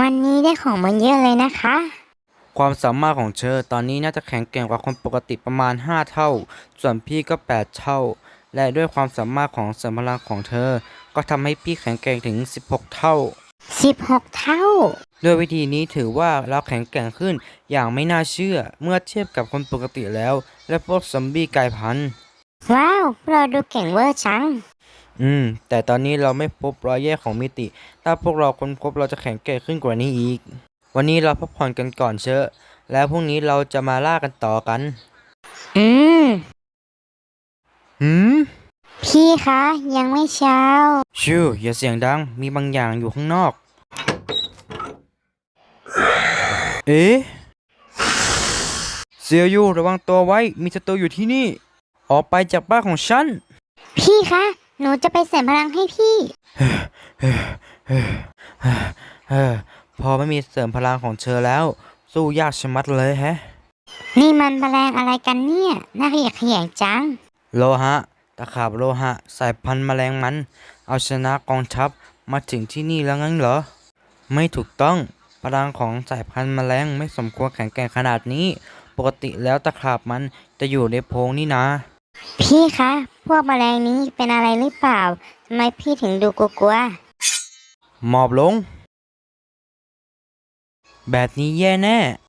วันนี้ได้ของมาเยอะเลยนะคะ ความสามารถของเธอตอนนี้น่าจะแข็งแกร่งกว่าคนปกติประมาณ 5 เท่า ส่วนพี่ก็ 8 เท่า และด้วยความสามารถของเสริมพลังของเธอ ก็ทำให้พี่แข็งแกร่งถึง 16 เท่า 16 เท่า ด้วยวิธีนี้ถือว่าเราแข็งแกร่งขึ้นอย่างไม่น่าเชื่อเมื่อเทียบกับคนปกติแล้ว และพวกซอมบี้กลายพันธุ์ ว้าว เราดูเก่งเวอร์จัง อืม แต่ตอนนี้เราไม่พบรอยแยกของมิติ ถ้าพวกเราค้นพบเราจะแข็งแกร่งขึ้นกว่านี้อีก วันนี้เราพักผ่อนกันก่อนเชอะ แล้วพรุ่งนี้เราจะมาล่ากันต่อกัน อืม หืม พี่คะ ยังไม่เช้า ชิวอย่าเสียงดัง มีบางอย่างอยู่ข้างนอก เอ๊ะเสียอยู่ระวังตัวไว้ มีศัตรูอยู่ที่นี่ ออกไปจากบ้านของฉัน พี่คะ หนูจะไปเสริมพลังให้พี่ เออพอไม่มีเสริมพลังของเธอแล้ว สู้ยากชะมัดเลยแฮะ นี่มันแมลงอะไรกันเนี่ยน่าเกลียดขยงจัง โลหะ ตะขาบโลหะ สายพันธุ์แมลงมัน เอาชนะกองทัพมาถึงที่นี่แล้วงั้นเหรอ ไม่ถูกต้องพลังของสายพันธุ์แมลงไม่สมควรแข็งแกร่งขนาดนี้ ปกติแล้วตะขาบมันจะอยู่ในโพรงนี่นะ พี่คะ พวกแมลงนี้เป็นอะไรหรือเปล่าทำไมพี่ถึงดูกลัวหมอบลง แบบนี้แย่แน่